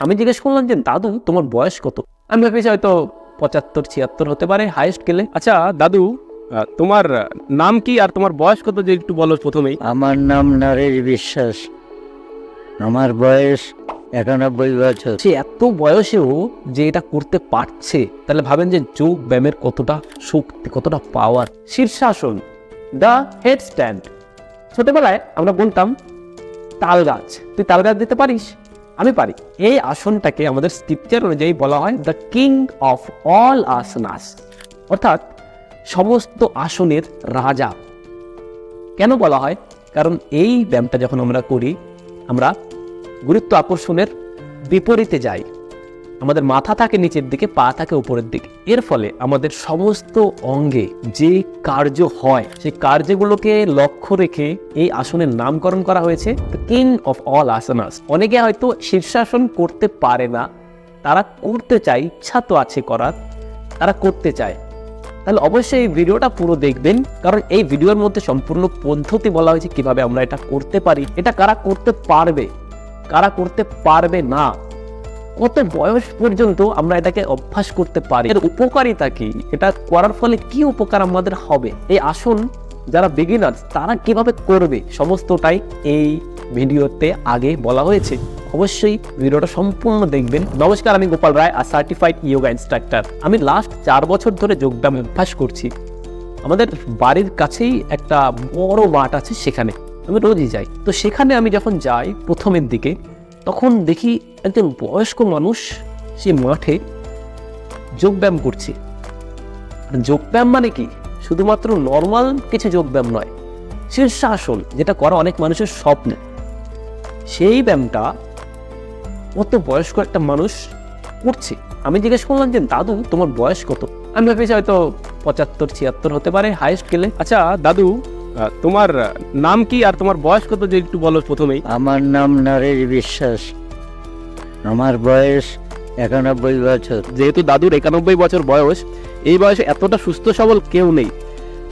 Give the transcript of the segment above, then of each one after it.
আমি জিজ্ঞেস করলাম যে দাদু তোমার বয়স কত? আমি ভেবেছি হয়তো পঁচাত্তর ছিয়াত্তর হতে পারে হাইয়েস্ট গেলে আচ্ছা দাদু তোমার নাম কি আর তোমার বয়স কত যে একটু বলো প্রথমেই? আমার নাম নরেশ বিশ্বাস। আমার বয়স একানব্বই বছর। সে এত বয়সেও যে এটা করতে পারছে তাহলে ভাবেন যে যোগ ব্যায়ামের কতটা শক্তি কতটা power shirshasana the head stand ছোটবেলায় আমরা বলতাম তাল গাছ। তুই তাল গাছ দিতে পারিস? আমি পারি। এই আসনটাকে আমাদের স্ক্রিপচার অনুযায়ী বলা হয় the king of all asanas অর্থাৎ সমস্ত আসনের রাজা। কেন বলা হয়? কারণ এই ব্যায়ামটা যখন আমরা করি, আমরা গুরুত্ব আকর্ষণের বিপরীতে যাই। আমাদের মাথা থাকে নিচের দিকে, পা থাকে উপরের দিকে। এর ফলে আমাদের সমস্ত অঙ্গে যে কার্য হয়, সেই কার্যগুলোকে লক্ষ্য রেখে এই আসনের নামকরণ করা হয়েছে কিং অফ অল আসানাস অনেকে হয়তো শীর্ষাসন করতে পারে না, তারা করতে চায়, ইচ্ছা তো আছে করার, তারা করতে চায়। তাহলে অবশ্যই এই ভিডিওটা পুরো দেখবেন, কারণ এই ভিডিওর মধ্যে সম্পূর্ণ পদ্ধতি বলা হয়েছে কীভাবে আমরা এটা করতে পারি। এটা কারা করতে পারবে? কারা করতে পারবে না? কত বয়স পর্যন্ত আমরা এটাকে অভ্যাস করতে পারি? এর উপকারিতা কি? এটা করার ফলে কি উপকার আমাদের হবে? এই আসন, যারা বিগিনার্স তারা কীভাবে করবে? সমস্তটাই এই ভিডিওতে আগে বলা হয়েছে। অবশ্যই ভিডিওটা সম্পূর্ণ দেখবেন। নমস্কার, আমি গোপাল রায় আর সার্টিফাইড ইয়োগা ইনস্ট্রাক্টর আমি লাস্ট চার বছর ধরে যোগব্যায়াম অভ্যাস করছি। আমাদের বাড়ির কাছেই একটা বড় মাঠ আছে সেখানে। আমি রোজই যাই। তো সেখানে আমি যখন যাই প্রথমের দিকে তখন দেখি একজন বয়স্ক মানুষ সে মাঠে যোগব্যায়াম করছে। যোগব্যায়াম মানে কি? শুধুমাত্র নর্মাল কিছু যোগব্যায়াম নয়, শীর্ষাসন, যেটা করা অনেক মানুষের স্বপ্ন। সেই ব্যায়ামটা কত বয়স্ক একটা মানুষ করছে। আমি জিজ্ঞেস করলাম যে, দাদু, তোমার বয়স কত? আমি ভেবেছি হয়তো পঁচাত্তর, ছিয়াত্তর হতে পারে হাইয়েস্ট গেলে। আচ্ছা দাদু তোমার নাম কি আর তোমার বয়স কত যে একটু বলো প্রথমেই? আমার নাম নরেশ বিশ্বাস। আমার বয়স একানব্বই বছর। যেহেতু দাদুর একানব্বই বছর বয়স এই বয়সে এতটা সুস্থ সবল কেউ নেই।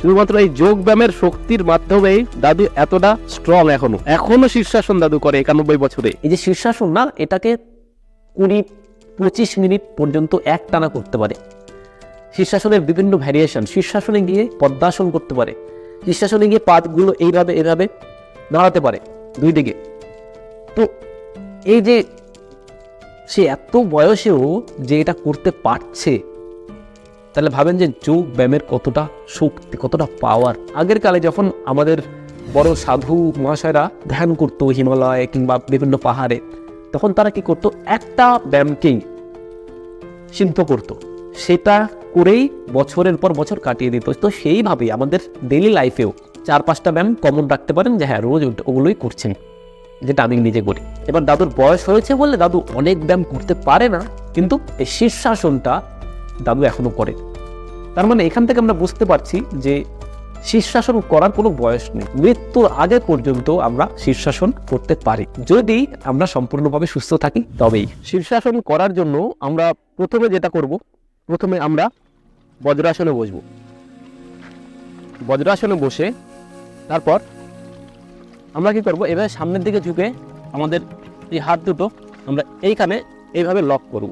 শুধুমাত্র এই যোগ ব্যায়ামের শক্তির মাধ্যমেই দাদু এতটা স্ট্রং এখনও। এখনও শীর্ষাসন দাদু করে একানব্বই বছরে। এই যে শীর্ষাসন না এটাকে কুড়ি পঁচিশ মিনিট পর্যন্ত এক টানা করতে পারে। শীর্ষাসনের বিভিন্ন ভ্যারিয়েশন শীর্ষাসনে গিয়ে পদ্মাসন করতে পারে। শীর্ষাসনে গিয়ে পাতগুলো এইভাবে এইভাবে দাঁড়াতে পারে দুই দিকে। তো এই যে সে এত বয়সেও যে এটা করতে পারছে, তাহলে ভাবেন যে যোগ ব্যায়ামের কতটা শক্তি, কতটা পাওয়ার আগের কালে যখন আমাদের বড় সাধু মহাশয়রা ধ্যান করতো হিমালয়ে কিংবা বিভিন্ন পাহাড়ে, তখন তারা কি করতো? একটা ব্যায়ামকেই সিদ্ধ করতো। সেটা করেই বছরের পর বছর কাটিয়ে দিত। তো সেইভাবেই আমাদের ডেলি লাইফেও চার পাঁচটা ব্যায়াম কমন রাখতে পারেন যে হ্যাঁ রোজ ওগুলোই করছেন, যেটা আমি নিজে করি। এবার দাদুর বয়স হয়েছে বলে দাদু অনেক ব্যায়াম করতে পারে না, কিন্তু এই শীর্ষাসনটা দাদু এখনও করে। তার মানে এখান থেকে আমরা বুঝতে পারছি যে শীর্ষাসন করার কোনো বয়স নেই। মৃত্যুর আগে পর্যন্ত আমরা শীর্ষাসন করতে পারি। যদি আমরা সম্পূর্ণভাবে সুস্থ থাকি, তবেই। শীর্ষাসন করার জন্য আমরা প্রথমে যেটা করব প্রথমে আমরা বজ্রাসনে বসবো। বজ্রাসনে বসে তারপর আমরা কি করব? এভাবে সামনের দিকে ঝুঁকে আমাদের এই হাত দুটো আমরা এইখানে এইভাবে লক করব।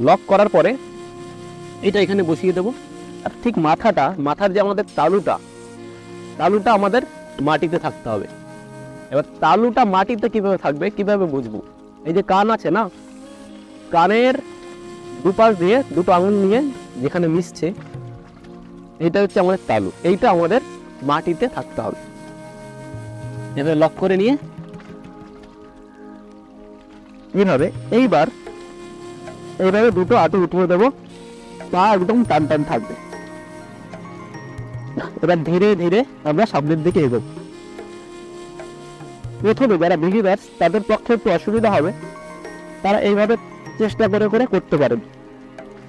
লক করার পরে এটা এখানে বসিয়ে দেব। আর ঠিক মাথাটা, মাথার যে আমাদের তালুটা তালুটা আমাদের মাটিতে থাকতে হবে। এবার তালুটা মাটিতে কীভাবে থাকবে, কীভাবে বুঝব? এই যে কান আছে না? কানের দুপাশ দিয়ে, দুটো আঙুল নিয়ে যেখানে মিশছে, এটা হচ্ছে আমাদের তালু। এইটা আমাদের মাটিতে থাকতে হবে। এভাবে লক করে নিয়ে এইভাবে, এইবার এইভাবে দুটো আটু উঠিয়ে দেবো। পা একদম টান টান থাকবে। এবার ধীরে ধীরে আমরা সামনের দিকে এগোবো। প্রথমে যারা বিগিনার্স, তাদের পক্ষে একটু অসুবিধা হবে। তারা এইভাবে চেষ্টা করে করে করতে পারেন।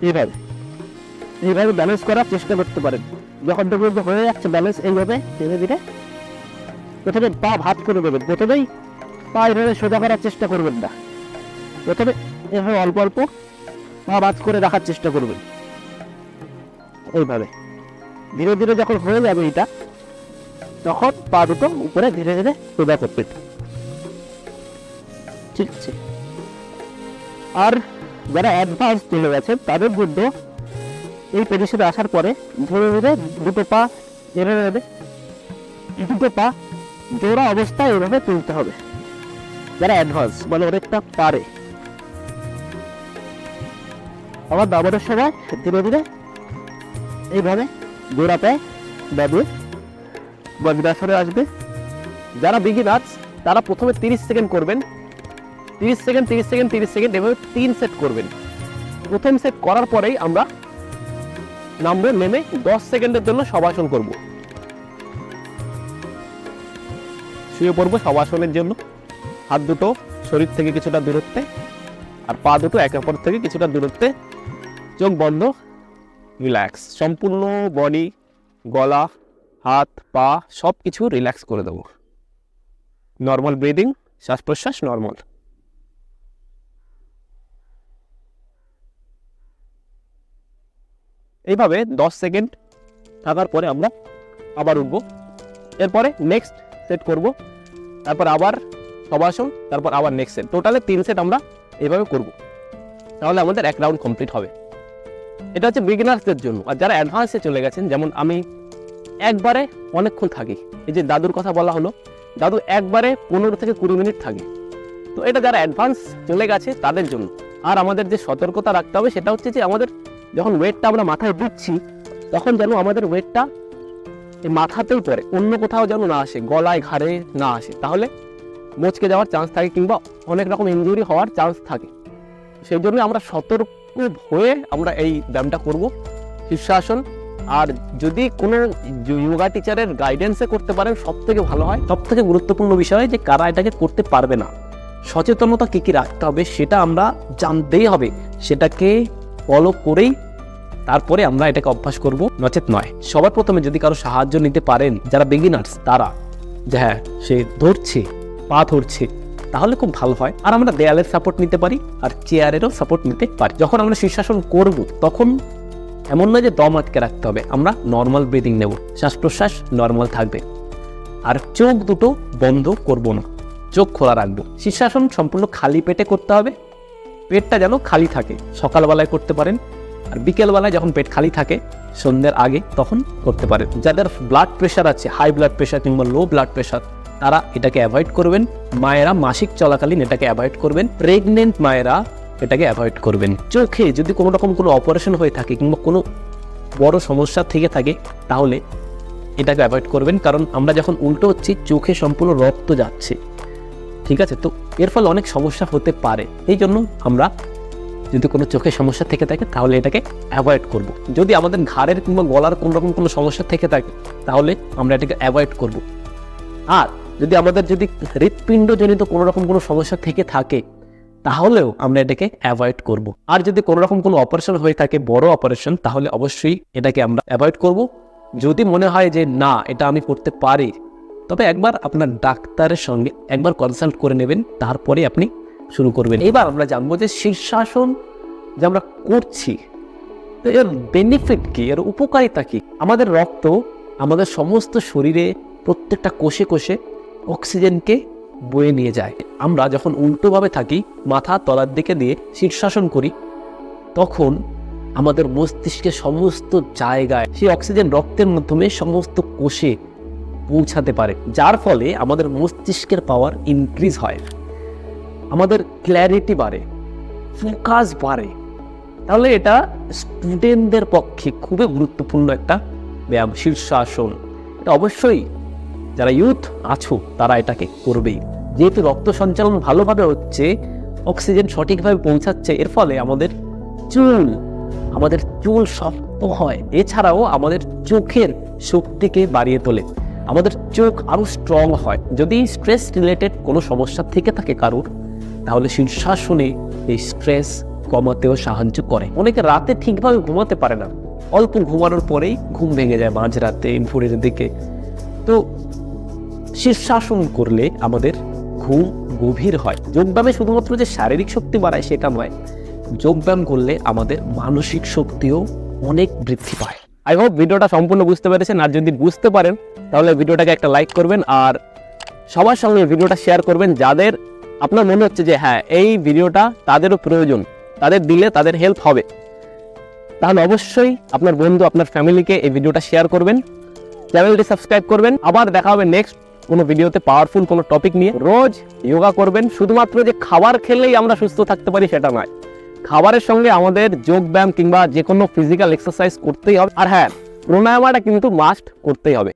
এইভাবে। এইভাবে ব্যালেন্স করার চেষ্টা করতে পারেন। যখন দেখবেন যে হয়ে যাচ্ছে ব্যালেন্স এইভাবে ধীরে ধীরে প্রথমে পা ভাত করে দেবেন প্রথমেই পা এইভাবে সোজা করার চেষ্টা করবেন না। প্রথমে এভাবে অল্প অল্প পা ভাত করে রাখার চেষ্টা করবেন। এইভাবে। ধীরে ধীরে যখন হয়ে যাবে এটা, তখন পা দুটো উপরে ধীরে ধীরে সোজা করবেন। ঠিক আছে? আর যারা অ্যাডভান্স চলে গেছে তাদের জন্য এই পজিশনে আসার পরে ধরে ধরে দুটো পা এড়ে নেবে দুটো পা জোড়া অবস্থায় এভাবে তুলতে হবে। যারা অ্যাডভান্স মানে অনেকটা পারে। আবার দাবানোর সময় ধীরে ধীরে এইভাবে জোড়া পায়ে দাবিয়ে বজ্রাসনে আসবে। যারা বিগিনার্স তারা প্রথমে তিরিশ সেকেন্ড করবেন। তিরিশ সেকেন্ড তিরিশ সেকেন্ড তিরিশ সেকেন্ড এভাবে তিন সেট করবেন। প্রথম সেট করার পরেই আমরা নামবো, নেমে দশ সেকেন্ডের জন্য সবাসন করব। শুয়ে পড়ব সবাসনের জন্য। হাত দুটো শরীর থেকে কিছুটা দূরত্বে আর পা দুটো একে অপর থেকে কিছুটা দূরত্বে। চোখ বন্ধ রিল্যাক্স সম্পূর্ণ বডি গলা, হাত, পা সব কিছু রিল্যাক্স করে দেবো। নর্মাল ব্রিদিং শ্বাস প্রশ্বাস নর্মাল এইভাবে দশ সেকেন্ড থাকার পরে আমরা আবার উঠবো। এরপরে নেক্সট সেট করব। তারপর আবার সবাসন তারপর আবার নেক্সট সেট টোটালে তিন সেট আমরা এইভাবে করব। তাহলে আমাদের এক রাউন্ড কমপ্লিট হবে। এটা হচ্ছে বিগিনার্সদের জন্য। আর যারা অ্যাডভান্সে চলে গেছেন, যেমন আমি একবারে অনেকক্ষণ থাকি। এই যে দাদুর কথা বলা হলো, দাদু একবারে পনেরো থেকে কুড়ি মিনিট থাকে। তো এটা যারা অ্যাডভান্স চলে গেছে, তাদের জন্য। আর আমাদের যে সতর্কতা রাখতে হবে, সেটা হচ্ছে যে আমাদের যখন ওয়েটটা আমরা মাথায় দিচ্ছি তখন যেন আমাদের ওয়েটটা এই মাথাতেও পড়ে, অন্য কোথাও যেন না আসে, গলায় ঘাড়ে না আসে। তাহলে মচকে যাওয়ার চান্স থাকে কিংবা অনেক রকম ইনজুরি হওয়ার চান্স থাকে। সেই জন্য আমরা সতর্ক হয়ে আমরা এই ব্যায়ামটা করব। শীর্ষাসন আর যদি কোনো যোগা টিচারের গাইডেন্সে করতে পারেন সব থেকে ভালো হয়। সব থেকে গুরুত্বপূর্ণ বিষয় যে কারা এটাকে করতে পারবে না। সচেতনতা কী কী রাখতে হবে, সেটা আমরা জানতেই হবে। সেটাকে ফলো করেই তারপরে আমরা এটাকে অভ্যাস করব। নচেত নয়। সবার প্রথমে যদি কারও সাহায্য নিতে পারেন, যারা বিগিনার্স তারা, যে হ্যাঁ সে ধরছে, পা ধরছে, তাহলে খুব ভালো হয়। আর আমরা দেয়ালের সাপোর্ট নিতে পারি, আর চেয়ারেরও সাপোর্ট নিতে পারি। যখন আমরা শীর্ষাসন করব, তখন এমন নয় যে দম আটকে রাখতে হবে, আমরা নর্মাল ব্রিদিং নেব। শ্বাস প্রশ্বাস নর্মাল থাকবে। আর চোখ দুটো বন্ধ করব না। চোখ খোলা রাখব। শীর্ষাসন সম্পূর্ণ খালি পেটে করতে হবে। পেটটা যেন খালি থাকে। সকালবেলায় করতে পারেন আর বিকেলবেলায় যখন পেট খালি থাকে, সন্ধ্যের আগে তখন করতে পারেন। যাদের ব্লাড প্রেশার আছে হাই ব্লাড প্রেশার কিংবা লো ব্লাড প্রেশার তারা এটাকে অ্যাভয়েড করবেন। মায়েরা মাসিক চলাকালীন এটাকে অ্যাভয়েড করবেন। প্রেগনেন্ট মায়েরা এটাকে অ্যাভয়েড করবেন। চোখে যদি কোনো রকম কোনো অপারেশন হয়ে থাকে কিংবা কোনো বড় সমস্যা থেকে থাকে, তাহলে এটাকে অ্যাভয়েড করবেন। কারণ আমরা যখন উল্টো হচ্ছি, চোখে সম্পূর্ণ রক্ত যাচ্ছে। ঠিক আছে তো এর ফলে অনেক সমস্যা হতে পারে এই জন্য আমরা যদি কোনো চোখের সমস্যা থেকে থাকে, তাহলে এটাকে অ্যাভয়েড করব। যদি আমাদের ঘাড়ের কিংবা গলার কোনো রকম কোনো সমস্যা থেকে থাকে, তাহলে আমরা এটাকে অ্যাভয়েড করব। আর যদি আমাদের যদি হৃৎপিণ্ডজনিত কোনো রকম কোনো সমস্যা থেকে থাকে, তাহলেও আমরা এটাকে অ্যাভয়েড করব। আর যদি কোনো রকম কোনো অপারেশন হয়ে থাকে, বড় অপারেশন তাহলে অবশ্যই এটাকে আমরা অ্যাভয়েড করব যদি মনে হয় যে না, এটা আমি করতে পারি তবে একবার আপনার ডাক্তারের সঙ্গে একবার কনসাল্ট করে নেবেন, তারপরে আপনি শুরু করবেন। এবার আমরা জানব যে শীর্ষাসন যে আমরা করছি, তো এর বেনিফিট কি, এর উপকারিতা কি? আমাদের রক্ত আমাদের সমস্ত শরীরে প্রত্যেকটা কোষে কোষে অক্সিজেনকে বয়ে নিয়ে যায়। আমরা যখন উল্টোভাবে থাকি, মাথা তলার দিকে দিয়ে শীর্ষাসন করি, তখন আমাদের মস্তিষ্কের সমস্ত জায়গায় সেই অক্সিজেন রক্তের মাধ্যমে সমস্ত কোষে পৌঁছাতে পারে, যার ফলে আমাদের মস্তিষ্কের পাওয়ার ইনক্রিজ হয়। আমাদের ক্ল্যারিটি বাড়ে ফোকাস বাড়ে। তাহলে এটা স্টুডেন্টদের পক্ষে খুবই গুরুত্বপূর্ণ একটা ব্যায়াম, শীর্ষাসন। এটা অবশ্যই যারা ইউথ আছো, তারা এটাকে করবেই। যেহেতু রক্ত সঞ্চালন ভালোভাবে হচ্ছে অক্সিজেন সঠিকভাবে পৌঁছাচ্ছে, এর ফলে আমাদের চুল আমাদের চুল শক্ত হয়। এছাড়াও আমাদের চোখের শক্তিকে বাড়িয়ে তোলে। আমাদের চোখ আরও স্ট্রং হয়। যদি স্ট্রেস রিলেটেড কোনো সমস্যা থেকে থাকে কারোর, তাহলে শীর্ষাসনে এই স্ট্রেস কমাতেও সাহায্য করে। অনেকে রাতে ঠিকভাবে ঘুমাতে পারে না। অল্প ঘুমানোর পরেই ঘুম ভেঙে যায় মাঝরাতে, ভোরের দিকে। তো শীর্ষাসন করলে আমাদের ঘুম গভীর হয়। যোগব্যায়ামে শুধুমাত্র যে শারীরিক শক্তি বাড়ায় সেটা নয়, যোগব্যায়াম করলে আমাদের মানসিক শক্তিও অনেক বৃদ্ধি পায়। আই হোপ ভিডিওটা সম্পূর্ণ বুঝতে পেরেছেন। আর যদি বুঝতে পারেন, তাহলে ভিডিওটাকে একটা লাইক করবেন আর সবার সঙ্গে ভিডিওটা শেয়ার করবেন যাদের আপনার মনে হচ্ছে যে হ্যাঁ এই ভিডিওটা তাদেরও প্রয়োজন, তাদের দিলে তাদের হেল্প হবে। তাহলে অবশ্যই আপনার বন্ধু, আপনার ফ্যামিলিকে এই ভিডিওটা শেয়ার করবেন চ্যানেলটি সাবস্ক্রাইব করবেন। আবার দেখা হবে নেক্সট কোনো ভিডিওতে পাওয়ারফুল কোনো টপিক নিয়ে। রোজ যোগা করবেন, শুধুমাত্র যে খাবার খেলেই আমরা সুস্থ থাকতে পারি সেটা নয়। খাবারের সঙ্গে আমাদের যোগ ব্যায়াম কিংবা যে কোনো ফিজিক্যাল এক্সারসাইজ করতেই হবে। আর হ্যাঁ প্রাণায়ামাটা কিন্তু মাস্ট করতেই হবে।